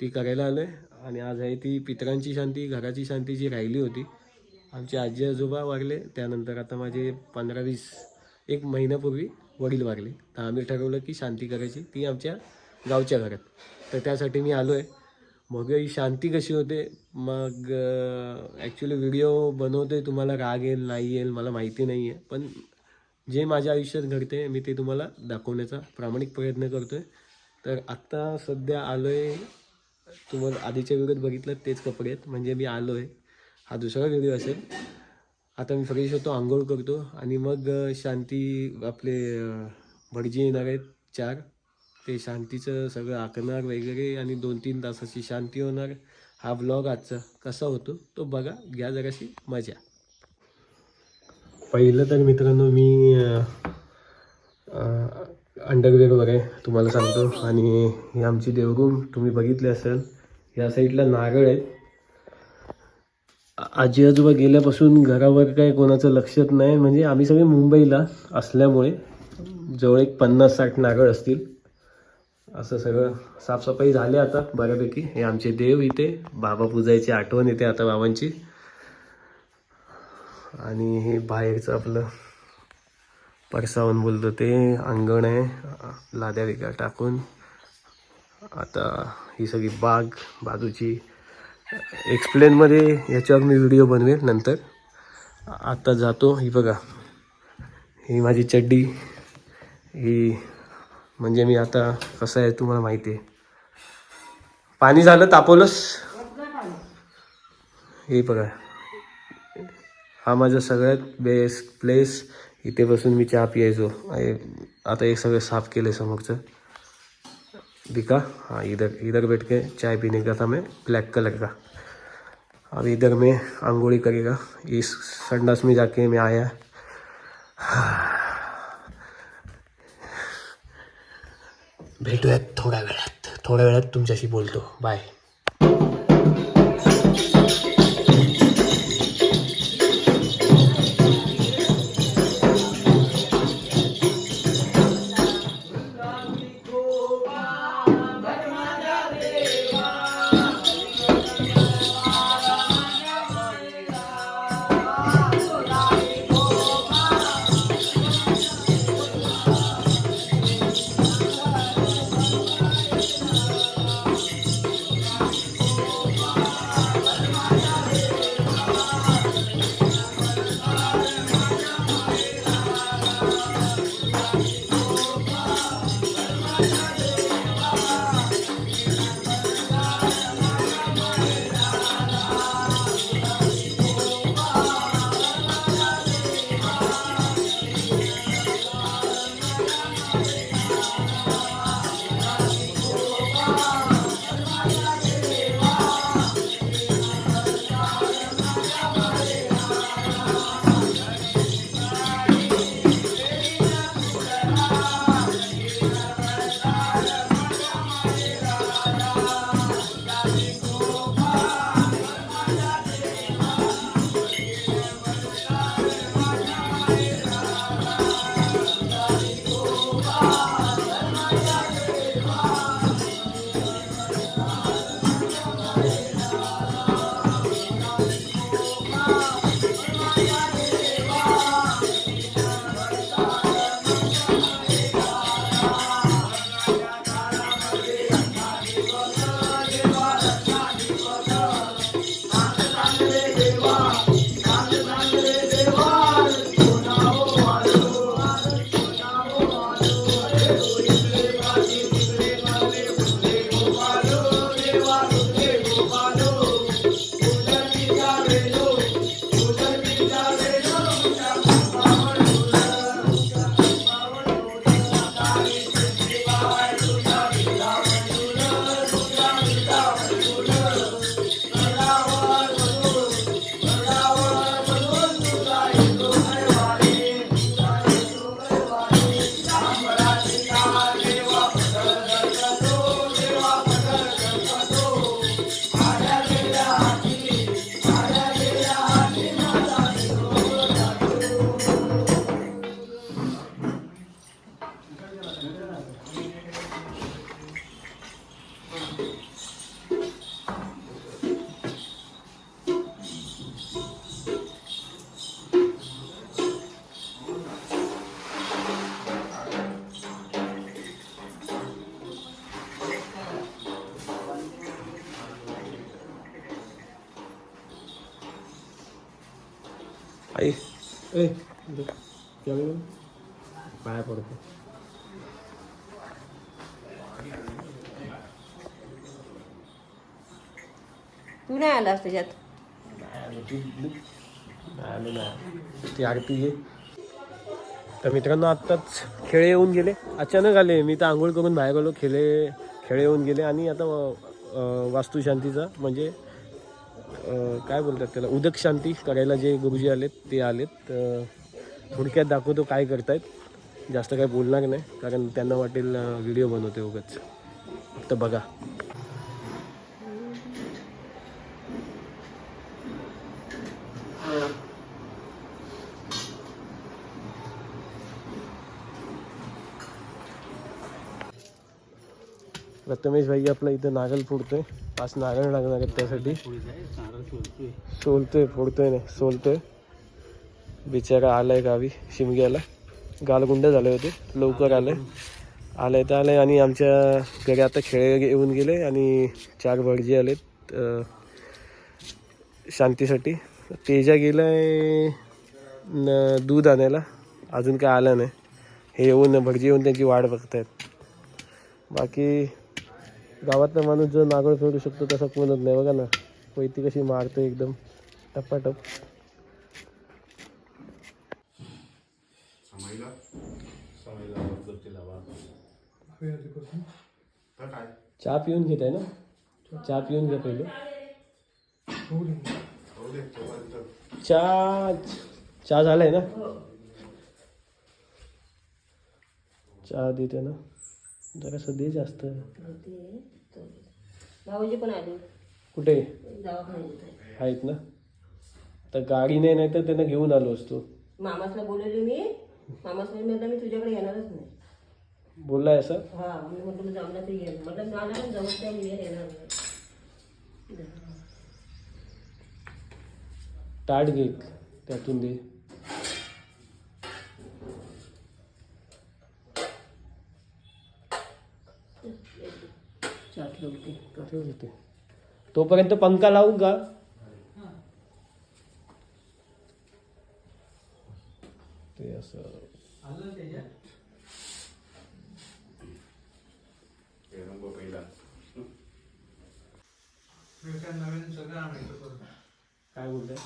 ती करायला आलो आहे आणि आज आहे ती पितरांची शांती घराची शांती जी राहिली होती. आमचे आजी आजोबा वारले. त्यानंतर आता माझे पंधरा वीस एक महिन्यापूर्वी वडील वारले. तर आम्ही ठरवलं की शांती करायची. ती आमच्या गावच्या घरात. तर त्यासाठी मी आलो आहे मग ही शांती कशी होते? मग ॲक्च्युली व्हिडिओ बनवते तुम्हाला राग येईल नाही येईल मला माहिती नाही आहे पण जे माझ्या आयुष्यात घडते मी ते तुम्हाला दाखवण्याचा प्रामाणिक प्रयत्न करतो आहे तर आत्ता सध्या आलो आहे तुम्हाला आधीच्या व्हिडिओत बघितलं तेच कपडे आहेत. म्हणजे मी आलो आहे हा दुसरा व्हिडिओ असेल. आता मी फ्रेश होतो आंघोळ करतो आणि मग शांती आपले भटजी येणार आहेत चार. ते शांतीचं सगळं आखणार वगैरे आणि दोन तीन तासाची शांती होणार. हा ब्लॉग आजचा कसा होतो तो बघा. घ्या जराशी मजा. पहिलं तर मित्रांनो मी अंडरग्रेड आहे तुम्हाला सांगतो. आणि ही आमची देवरूम तुम्ही बघितली असेल. या साईडला नारळ आहेत. आजी आजोबा गेल्यापासून घरावर काय कोणाचं लक्षात नाही. म्हणजे आम्ही सगळे मुंबईला असल्यामुळे जवळ एक पन्नास साठ नारळ असतील. असं सगळं साफसफाई झाली आता बऱ्यापैकी. हे आमचे देव इथे बाबा पूजायची आठवण येते आता बाबांची. आणि हे बाहेरचं आपलं परसावन बोलतो ते अंगण आहे लाद्या वेगळ्या टाकून. आता ही सगळी बाग बाजूची. एक्सप्लेनमध्ये याच्यावर मी व्हिडिओ बनवेन नंतर. आता जातो ही बघा. ही माझी चड्डी. ही म्हणजे मी आता कसं आहे तुम्हाला माहिती आहे. पाणी झालं तापवलंस? हे बघा. हा माझा सगळ्यात बेस्ट प्लेस इथे बसून मी चहा आता एक सगळं साफ़ केलं समोरचं दिखा? हाँ इधर इधर बैठ के चाय पीने का था मैं, ब्लैक कलर का। अब इधर मैं अंगोड़ी करेगा। इस संडास में जाके मैं आया। भेटूयात थोड्या वेळात थोड्या वेळात तुमच्याशी बोलतो बाय आई ए पाया पडतो तू नाही आलास त्याच्यात आलो ना ती आरती घे तर मित्रांनो आत्ताच खेळे येऊन गेले. अचानक आले. मी तर आंघोळ करून बाहेर आलो खेळे खेळे येऊन गेले. आणि आता अं, वास्तुशांतीचा म्हणजे काय बोलतात त्याला? उदक शांती करायला जे गुरुजी आलेत ते आलेत. थोडक्यात दाखवतो काय करतायत. जास्त काय बोलणार नाही कारण त्यांना वाटेल व्हिडिओ बनवते उगाच. फक्त बघा. प्रथमेश भाई आपला इथं नागल फोडतोय. पाच नागल लागणार आहेत त्यासाठी. सोलतोय फोडतोय नाही सोलतोय. बिचारा आलाय गावी शिमग्याला. गालगुंड झाले होते लवकर आलंय. आलंय तर आलंय आणि आमच्या घरी आता खेळ येऊन गेले आणि चार भटजी आलेत शांतीसाठी. तेजा गेलाय न दूध आणायला. अजून काय आलं नाही. हे येऊन भटजी येऊन त्यांची वाट बघतायत. बाकी गावातला माणूस जो नागळ फेडू शकतो तसा कोणच नाही. बघा ना पैती कशी मारतो एकदम. टप्पाटप चहा पिऊन घेत आहे ना? चहा पिऊन घ्या पहिले. चहा चहा झालाय ना? चहा देते ना? जरा दे जास्त. भाऊजी पण आले. कुठे? आहेत ना? तर गाडी नाही नाही तर त्यांना घेऊन आलो असतो. मामासला बोलवली मी. मामासला म्हटलं मी तुझ्याकडे येणारच नाही. बोललाय असं? हा मी म्हटलं जमलं तर ये. म्हटलं पण जमत नाही मी येणार ताट घे त्यातून दे. ठेव इथे. तोपर्यंत पंखा लावू का? ते असं. काय बोलताय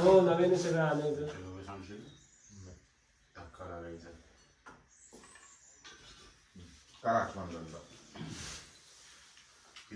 हो नव्याने सगळं आणायचं. करा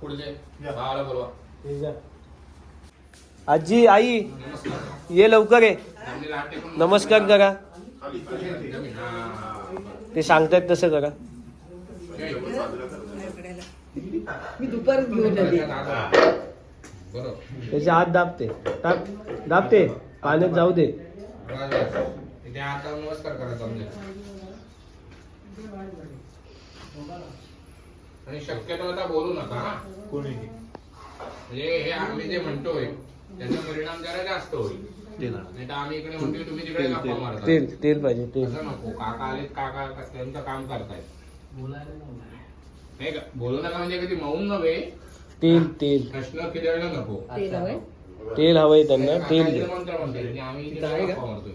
पुढचे बोलवा. आजी आई ये लवकर ये जमिनीला हात टेकून नमस्कार करा. ते सांगतायत तसं करा मी दुपारच घेऊन बरोबर त्याचे हात दाबते दाब दाबते पाण्यात जाऊ दे. इथे आता नमस्कार करा आणि शक्यतो आता बोलू नका हा? म्हणजे हे आम्ही जे म्हणतोय त्याचा परिणाम जरा जास्त होईल. नाही तर आम्ही इकडे म्हणतोय तुम्ही तिकडे गप्पा मारता तेल तेल पाहिजे तेल. असं नको. काका आलेत काका त्यांचं काम करतायत. नाही का? बोलू नका म्हणजे कधी मौन नव्हे. तेल तेल. प्रश्न खिदळणं नको. तेल हवंय? त्यांना तेल दे मंत्र म्हणतात की आम्ही गप्पा मारतोय.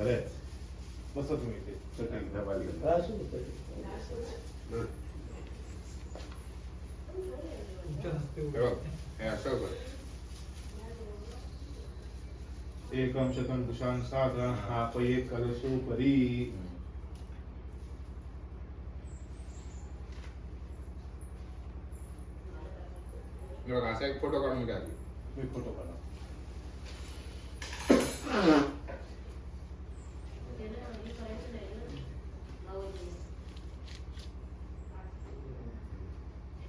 बरे मस्त तुम्ही इथे. चटणी डबाल घेऊन. हे बघ, हे असं कर. एकम शतम कुशान साधन हा. पये करसो परी हे बघ, असा एक फोटो काढून घ्या आधी. मी फोटो काढा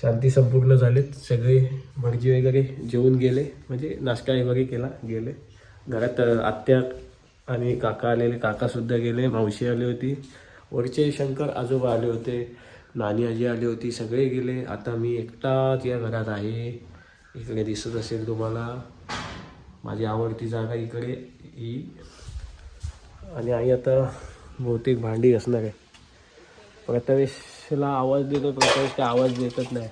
शांती संपूर्ण झालेत. सगळे भटजी वगैरे जेवून गेले. म्हणजे नाश्ता वगैरे केला गेले. घरात आत्या आणि काका आलेले. काकासुद्धा गेले. मावशी आली होती. वरचे शंकर आजोबा आले होते. नानी आजी आली होती. सगळे गेले. आता मी एकटाच या घरात आहे. इकडे दिसत असेल तुम्हाला. माझी आवडती जागा इकडे ही. आणि आई आता बहुतेक भांडी असणार आहे. प्रकाशला आवाज देतो प्रकाश काय आवाज देतच नाही.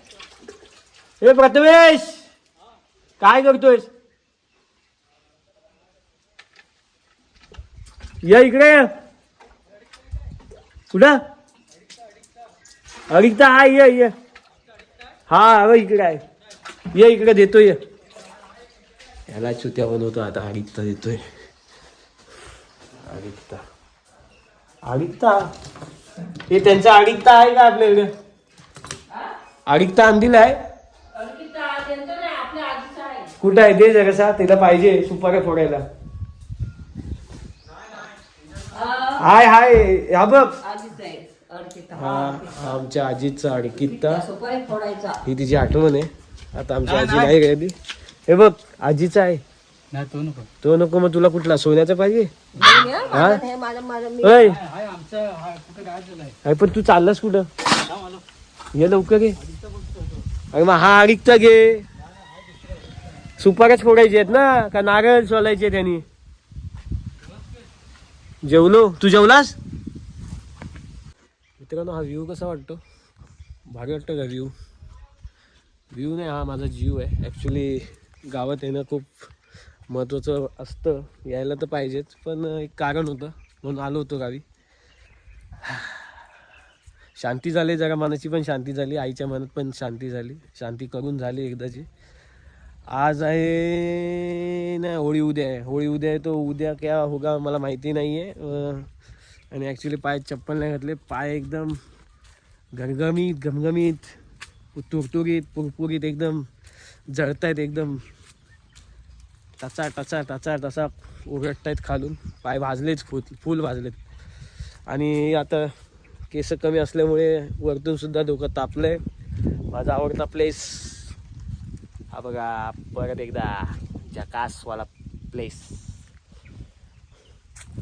ए प्रथमेश! काय करतोयस? या इकडे. कुठं? अडिकता हा ये ये. हा अगं इकडे आहे. ये इकडे देतोय ये. याला चुत्या बनवतो आता अडिकता देतोय. अडिकता अडिकता हे त्यांचा अडिकता आहे का आपल्याकडे? अडिकता आणतील आहे? कुठं आहे? दे जरासा तिला पाहिजे सुपाऱ्या फोडायला. हाय हाय हा बघ. आजीच आहे अर्पिता हा आमच्या आजीचा अडकित्ता सुपारी फोडायचा. ही तिची आठवण आहे. आता आमची आजी नाही गेली. हे बघ आजीचा आहे. नाही तो नको. तो नको मग तुला कुठला सोन्याचा पाहिजे? हं, हे हाय आमचं हा कुठं अरे पण तू चाललास कुठं? थांब आलो ये लवकर ये. अरे मग हा अडीकचा घे. सुपाऱ्याच फोडायचे आहेत ना का नारळ सोलायचे त्यांनी? जेवलो. तू जेवलास? मित्रांनो हा व्ह्यू कसा वाटतो? भारी वाटतो का व्ह्यू व्ह्यू नाही हा माझा जीव आहे. ॲक्च्युली गावात येणं खूप महत्त्वाचं असतं. यायला तर पाहिजेच. पण एक कारण होतं. म्हणून आलो होतो गावी. शांती झाली जरा मनाची पण शांती झाली. आईच्या मनात पण शांती झाली. शांती करून झाली एकदाची. आज आहे नाही होळी उद्या आहे. होळी उद्या आहे तो उद्या क्या होगा मला माहिती नाही आहे आणि ॲक्च्युली पाय चप्पल नाही घातले. पाय एकदम घरगमीत घमघमीत तुरतुरीत पुरपुरीत एकदम जळत आहेत एकदम. टचा टचा टचा टचा उघडत आहेत खालून. पाय भाजलेच फुल फुल भाजलेत. आणि आता केस कमी असल्यामुळे वरतून सुद्धा डोकं तापलंय. माझा आवडता प्लेस हा बघा परत एकदा जकासवाला प्लेस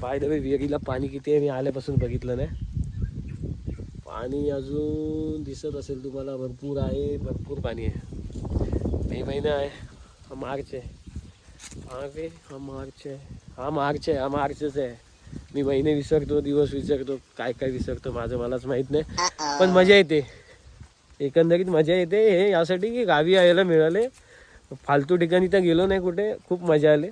पाय द वे विहिरीला पाणी किती आहे मी आल्यापासून बघितलं नाही. पाणी अजून दिसत असेल तुम्हाला भरपूर आहे भरपूर पाणी आहे. मे महिना आहे हा मार्च आहे. हा वे हा मार्च आहे हा मार्च आहे हा मार्चच आहे मी महिने विसरतो दिवस विसरतो काय काय विसरतो माझं मलाच माहीत नाही. पण मजा येते. एकंदरीत मजा येते. हे यासाठी की गावी यायला मिळाले. फालतू ठिकाणी तर गेलो नाही कुठे. खूप मजा आले.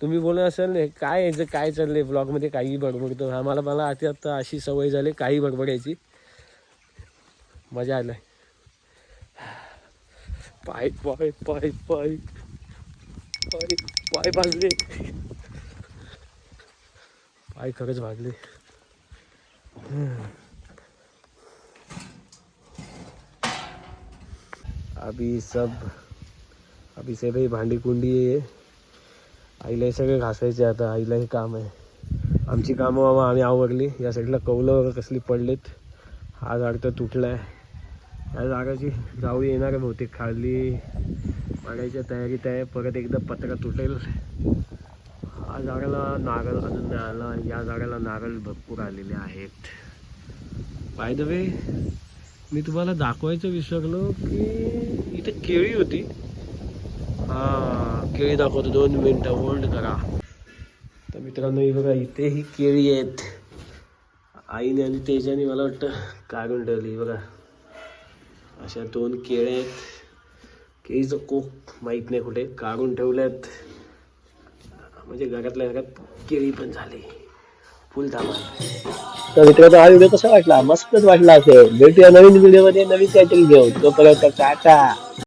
तुम्ही बोलत असाल हे काय याचं काय चाललंय? ब्लॉगमध्ये काही बडबडतो आम्हाला मला आता आता अशी सवय झाली काही बडबडायची मजा आलाय पाय पाय पाय पाय. पाय पाय भाजले पाय खरंच भाजले अभी सब अभी से भाई भांडी कुंडी आहे आईला हे सगळे घासायचे आता आईला हे काम आहे आमची कामं बाबा आम्ही आवरली. या साईडला कौलं वगैरे कसली पडलेत. हा झाड तर तुटला आहे या जागाची जाऊ येणार बहुतेक. खाली पाडायच्या तयारीत आहे परत एकदा पत्रा तुटेल. हा झाडाला नारळ अजून नाही आला या झाडाला नारळ भरपूर आलेले आहेत. बाय द वे मी तुम्हाला दाखवायचं विसरलो की इथे केळी होती. हा केळी दाखवतो दोन मिनिटं होल्ड करा. तर मित्रांनो ही बघा इथे ही केळी आहेत. आईने आणि तेजाने मला वाटतं काढून ठेवली बघा. अशा दोन केळ्या आहेत. केळीचं कोक माहीत नाही कुठे. काढून ठेवल्यात. म्हणजे घरातल्या घरात केळी पण झाली. फुल तर मित्रांनो हा व्हिडिओ कसा वाटला? मस्तच वाटला असेल. भेटूया नवीन व्हिडिओमध्ये नवीन काहीतरी घेऊन. तोपर्यंत टाटा.